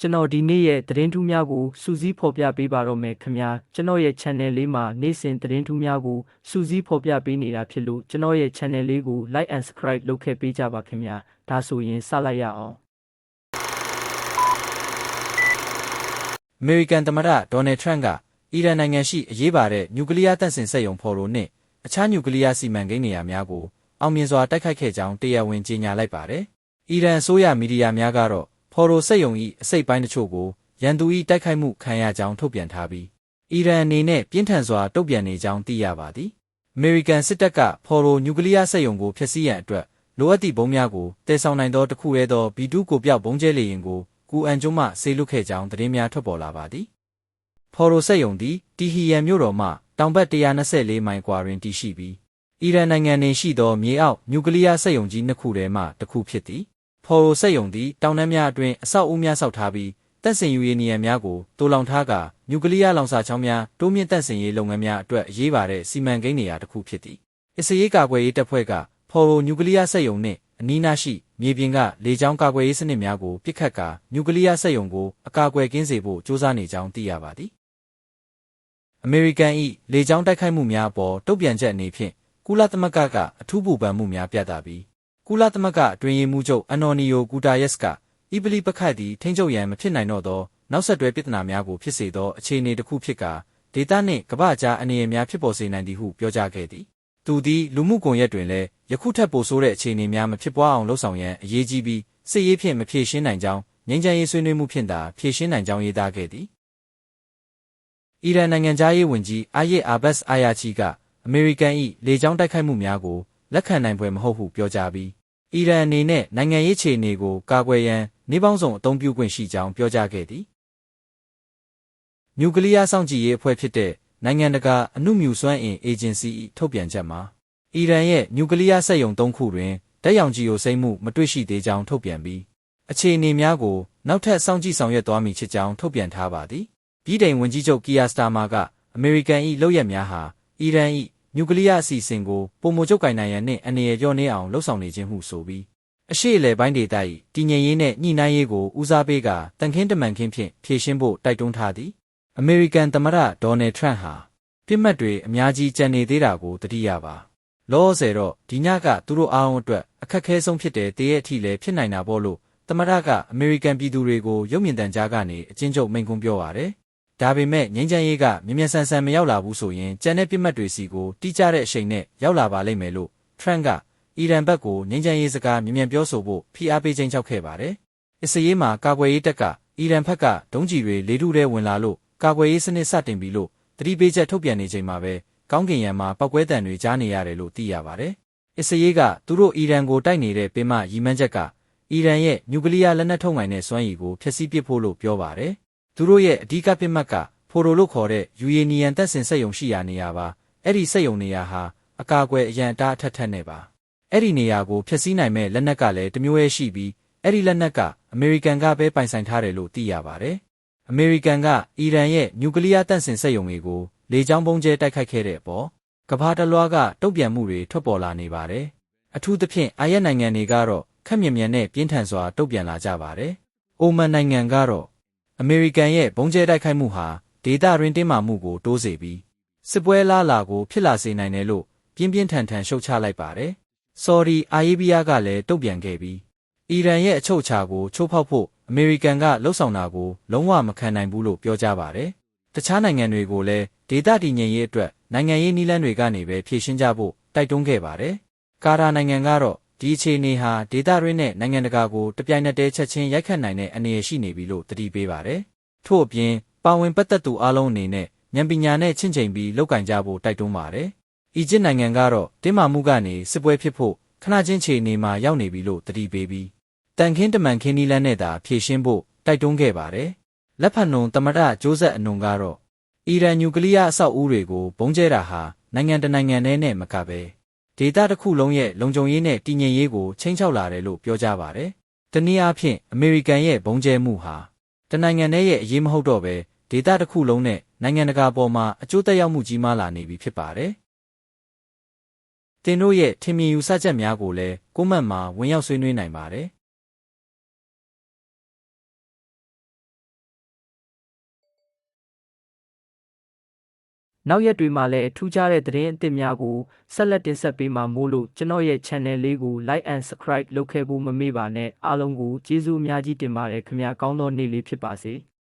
ကျွန်တော်ဒီနေ့ရဲ့သတင်းထူးများကိုစူးစီးဖော်ပြပေးပါတော့မယ်ခင်ဗျာကျွန်တော်ရဲ့ channel လေးမှာနေ့စဉ်သတင်းထူးများကိုစူးစီးဖော်ပြပေးနေတာဖြစ်လို့ကျွန်တော်ရဲ့ channel လေးကို like and subscribe လုပ်ခဲ့ပေးကြပါခင်ဗျာဒါဆိုရင်စလိုက်ရအောင် အမေရိကန်သမ္မတဒေါ်နယ်ထရန့်ကအီရန်နိုင်ငံရှိအရေးပါတဲ့နျူကလ িয়ার တပ်ဆင်စက်ရုံဖော်လို့နှင့်အခြားနျူကလ িয়ার စီမံကိန်းနေရာများကိုအောင်မြင်စွာတိုက်ခိုက်ခဲ့ကြောင်းတရားဝင်ကြေညာလိုက်ပါတယ်။အီရန်အစိုးရမီဒီယာများကတော့ ဖော်လို့စက်ရုံ၏အစိတ်ပိုင်းတချို့ကိုရန်သူ၏တိုက်ခိုက်မှုခံရကြောင်းထုတ်ပြန်ထားပြီးအီရန်အနေနဲ့ပြင်းထန်စွာတုံ့ပြန်နေကြောင်းသိရပါသည်။အမေရိကန်စစ်တပ်ကဖော်လို့နျူကလ িয়ার စက်ရုံကိုဖျက်ဆီးရန်အတွက်လိုအပ်သည့်ဘုံများကိုတည်ဆောင်နိုင်သောတစ်ခုတည်းသော B2 ကိုပြောက်ဘုံကျဲလေရင်ကိုကူအန်ကျွန်းမှဆေးလွတ်ခဲ့ကြောင်းသတင်းများထွက်ပေါ်လာပါသည်။ ဖော်ရိုဆက်ယုံသည်တီဟီယန်မြို့တော်မှတောင်ဘက်124မိုင်ကွာတွင်တည်ရှိပြီးအီရန်နိုင်ငံတွင်ရှိသောမြေအောက်နျူကလ িয়ার စက်ယုံကြီးနှစ်ခုထဲမှတစ်ခုဖြစ်သည် ဖော်ရိုဆက်ယုံသည်တောင်တန်းများအတွင်အဆောက်အဦများဆောက်ထားပြီးတပ်ဆင်ယူရေးနေရာများကိုတိုးလောင်ထားကာနျူကလ িয়ার လောင်စာချောင်းများတိုးမြင့်တပ်ဆင်ရေးလုပ်ငန်းများအတွက်အရေးပါတဲ့စီမံကိန်းနေရာတစ်ခုဖြစ်သည်အစ္စရေးကာကွယ်ရေးတပ်ဖွဲ့ကဖော်ရိုနျူကလ িয়ার စက်ယုံနှင့်အနီးနားရှိမြေပြင်ကလေကြောင်းကာကွယ်ရေးစနစ်များကိုပစ်ခတ်ကာနျူကလ িয়ার စက်ယုံကိုအကာအကွယ်ကင်းစေဖို့စ조사နေကြောင်းသိရပါသည်အမေရိကန်၏လေကြောင်းတိုက်ခိုက်မှုများအပေါ်တုံ့ပြန်ချက်အနေဖြင့်ကုလသမဂ္ဂကအထူးပူပန်မှုများပြသပြီး ကုလသမဂ္ဂအတွင်းရေးမှူးချုပ်အန်နော်နီယိုဂူတာယက်စ်ကဣပလီပခတ်သည်ထိန်းချုပ်ရန်မဖြစ်နိုင်တော့သောနောက်ဆက်တွဲပြဿနာများကိုဖြစ်စေသောအခြေအနေတစ်ခုဖြစ်ကာဒေသနှင့်ကမ္ဘာကြားအနေအများဖြစ်ပေါ်စေနိုင်သည်ဟုပြောကြားခဲ့သည်သူသည်လူမှုကွန်ရက်တွင်လည်းယခုထက်ပိုဆိုးတဲ့အခြေအနေများမဖြစ်ပွားအောင်လှုံ့ဆော်ရန်အရေးကြီးပြီးစစ်ရေးဖြင့်မဖြေရှင်းနိုင်ကြောင်းငြိမ်းချမ်းရေးဆွေးနွေးမှုဖြင့်သာဖြေရှင်းနိုင်ကြောင်းရေးသားခဲ့သည်အီရန်နိုင်ငံသားရေးဝန်ကြီးအာယစ်အာဘတ်စ်အာယာချီကအမေရိကန်၏လေကြောင်းတိုက်ခိုက်မှုများကိုလက်ခံနိုင်ပွဲမဟုတ်ဟုပြောကြားပြီး အီရန်အနေနဲ့နိုင်ငံရေးခြေအနေကိုကာကွယ်ရန်နေပေါင်းစုံအသုံးပြုခွင့်ရှိကြောင်းပြောကြားခဲ့သည်နျူကလ িয়ার စောင့်ကြည့်ရေးအဖွဲ့ဖြစ်တဲ့နိုင်ငံတကာအမှုမြူစွမ်းအင်အေဂျင်စီ၏ထုတ်ပြန်ချက်မှာအီရန်ရဲ့နျူကလ িয়ার စက်ရုံ၃ခုတွင်တက်ရောင်ကြီးကိုစိမ့်မှုမတွေ့ရှိသေးကြောင်းထုတ်ပြန်ပြီးအခြေအနေများကိုနောက်ထပ်စောင့်ကြည့်ဆောင်ရွက်သွားမည်ဖြစ်ကြောင်းထုတ်ပြန်ထားပါသည်ပြည်ထိုင်ဝန်ကြီးချုပ်ကီယာစတာမာကအမေရိကန်၏လုပ်ရက်များဟာအီရန်၏ နျူကလ িয়ার အစီအစဉ်ကိုပုံမချုပ်ကင်နိုင်ရန်နှင့်အနေရလျော့နှေးအောင်လှုံ့ဆော်နေခြင်းဟုဆိုပြီးအရှိအလဲပိုင်းဒေသ၏တည်ငြိမ်ရေးနှင့်ညှိနှိုင်းရေးကိုဦးစားပေးကာတန်ခင်းတမန်ခင်းဖြင့်ဖြည့်ရှင်းဖို့တိုက်တွန်းထားသည်အမေရိကန်သမ္မတဒေါ်နယ်ထရန့်ဟာပြစ်မှတ်တွေအများကြီးကြံနေသေးတာကိုသတိရပါလောဆယ်တော့ဒီညကသူတို့အားလုံးအတွက်အခက်ခဲဆုံးဖြစ်တဲ့တရက်အထိလည်းဖြစ်နိုင်တာပေါ့လို့သမ္မတကအမေရိကန်ပြည်သူတွေကိုရုပ်မြင်သံကြားကနေအချင်းချုပ်မိန့်ခွန်းပြောပါတယ် ဒါပေမဲ့ငြိမ်းချမ်းရေးကမြ мян ဆန်ဆန်မရောက်လာဘူးဆိုရင်ကြံတဲ့ပြစ်မှတ်တွေစီကိုတိကျတဲ့အချိန်နဲ့ရောက်လာပါလိမ့်မယ်လို့ထရန့်ကအီရန်ဘက်ကိုငြိမ်းချမ်းရေးစကားမြ мян ပြောဆိုဖို့ဖိအားပေးခြင်းချောက်ခဲ့ပါတယ်။အစ္စရေးမှာကာကွယ်ရေးတပ်ကအီရန်ဘက်ကဒုံးကျည်တွေလေထုထဲဝင်လာလို့ကာကွယ်ရေးစနစ်စတင်ပြီလို့တတိပေးချက်ထုတ်ပြန်နေချိန်မှာပဲကောင်းကင်ယံမှာပောက်ကွဲတံတွေကြားနေရတယ်လို့သိရပါတယ်။အစ္စရေးကသူတို့အီရန်ကိုတိုက်နေတဲ့ပင်မရီမန်းချက်ကအီရန်ရဲ့နျူကလ িয়ার လက်နက်ထုတ်နိုင်တဲ့စွမ်းရည်ကိုဖျက်ဆီးပစ်ဖို့လို့ပြောပါတယ်။ သူတို့ရဲ့အဓိကပစ်မှတ်ကဖိုတိုလို့ခေါ်တဲ့ယူရေနီယန်တပ်ဆင်စက်ရုံရှိရာနေရာပါ။အဲ့ဒီစက်ရုံနေရာဟာအကာအကွယ်အရန်အတားအထက်ထက်နဲ့ပါ။အဲ့ဒီနေရာကိုဖျက်ဆီးနိုင်မဲ့လက်နက်ကလည်းတမျိုးရဲ့ရှိပြီးအဲ့ဒီလက်နက်ကအမေရိကန်ကပဲပိုင်ဆိုင်ထားတယ်လို့သိရပါတယ်။အမေရိကန်ကအီရန်ရဲ့နျူကလ িয়ার တပ်ဆင်စက်ရုံတွေကိုလေကြောင်းပုံကျဲတိုက်ခိုက်ခဲ့တဲ့အပေါ်ကမ္ဘာတလွှားကတုံ့ပြန်မှုတွေထွက်ပေါ်လာနေပါတယ်။အထူးသဖြင့်အာရက်နိုင်ငံတွေကတော့ခက်မြင်မြန်နဲ့ပြင်းထန်စွာတုံ့ပြန်လာကြပါတယ်။အိုမန်နိုင်ငံကတော့ အမေရိကန်ရဲ့ဘုံကျဲတိုက်ခိုက်မှုဟာဒေသရင်းတင်းမာမှုကိုတိုးစေပြီးစစ်ပွဲလားလာကိုဖြစ်လာစေနိုင်တယ်လို့ပြင်းပြင်းထန်ထန်ရှုတ်ချလိုက်ပါတယ်။ဆော်ဒီအာရေးဘီးယားကလည်းတုံ့ပြန်ခဲ့ပြီးအီရန်ရဲ့အချုပ်အခြာကိုချိုးဖောက်ဖို့အမေရိကန်ကလှုံ့ဆော်တာကိုလုံးဝမခံနိုင်ဘူးလို့ပြောကြပါတယ်။တခြားနိုင်ငံတွေကိုလည်းဒေသတည်ငြိမ်ရေးအတွက်နိုင်ငံရေးနည်းလမ်းတွေကနေပဲဖြည့်ရှင်းကြဖို့တိုက်တွန်းခဲ့ပါတယ်။ကာတာနိုင်ငံကတော့ ဒီအခြေအနေဟာဒေသရင်းနဲ့နိုင်ငံတကာကိုတပြိုင်နက်တည်းချက်ချင်းရိုက်ခတ်နိုင်တဲ့အနေရရှိနေပြီလို့တတိပေးပါတယ်။ထို့အပြင်ပါဝင်ပတ်သက်သူအလုံးအနေနဲ့ဉာဏ်ပညာနဲ့ချင့်ချိန်ပြီးလောက်ကင်ကြဖို့တိုက်တွန်းပါတယ်။အီဂျစ်နိုင်ငံကတော့တင်းမာမှုကနေစစ်ပွဲဖြစ်ဖို့ခဏချင်းခြေအနေမှာရောက်နေပြီလို့တတိပေးပြီးတန်ခင်းတမန်ခင်းနီလန်းနဲ့သာဖြည့်ရှင်းဖို့တိုက်တွန်းခဲ့ပါတယ်။လက်ဖက်နုံသမရဂျိုးဆက်အနုံကတော့အီရန်နျူကလ িয়ার အဆောက်အဦတွေကိုဘုံကျဲတာဟာနိုင်ငံတနိုင်ငံနဲ့နဲ့မကပဲ ဒေသတစ်ခုလုံးရဲ့လုံခြုံရေးနဲ့တည်ငြိမ်ရေးကိုချိန်ချောက်လာတယ်လို့ပြောကြပါတယ်။တနည်းအားဖြင့်အမေရိကန်ရဲ့ဘုံကျဲမှုဟာတနိုင်ငံနဲ့ရဲ့အရေးမဟုတ်တော့ပဲဒေသတစ်ခုလုံးနဲ့နိုင်ငံတကာပေါ်မှာအကျိုးသက်ရောက်မှုကြီးမားလာနေပြီဖြစ်ပါတယ်။တင်တို့ရဲ့ထင်မြင်ယူဆချက်များကိုလည်းကိုမန့်မှာဝင်ရောက်ဆွေးနွေးနိုင်ပါတယ်။ နောက်ရက်တွေမှာလည်းထူးခြားတဲ့သတင်းအသစ်များကိုဆက်လက်တင်ဆက်ပေးမှာမို့လို့ကျွန်တော်ရဲ့ channel လေးကို like and subscribe လုပ်ခဲ့ဖို့မမေ့ပါနဲ့အားလုံးကိုကျေးဇူးအများကြီးတင်ပါတယ်ခင်ဗျာကောင်းသောနေ့လေးဖြစ်ပါစေ။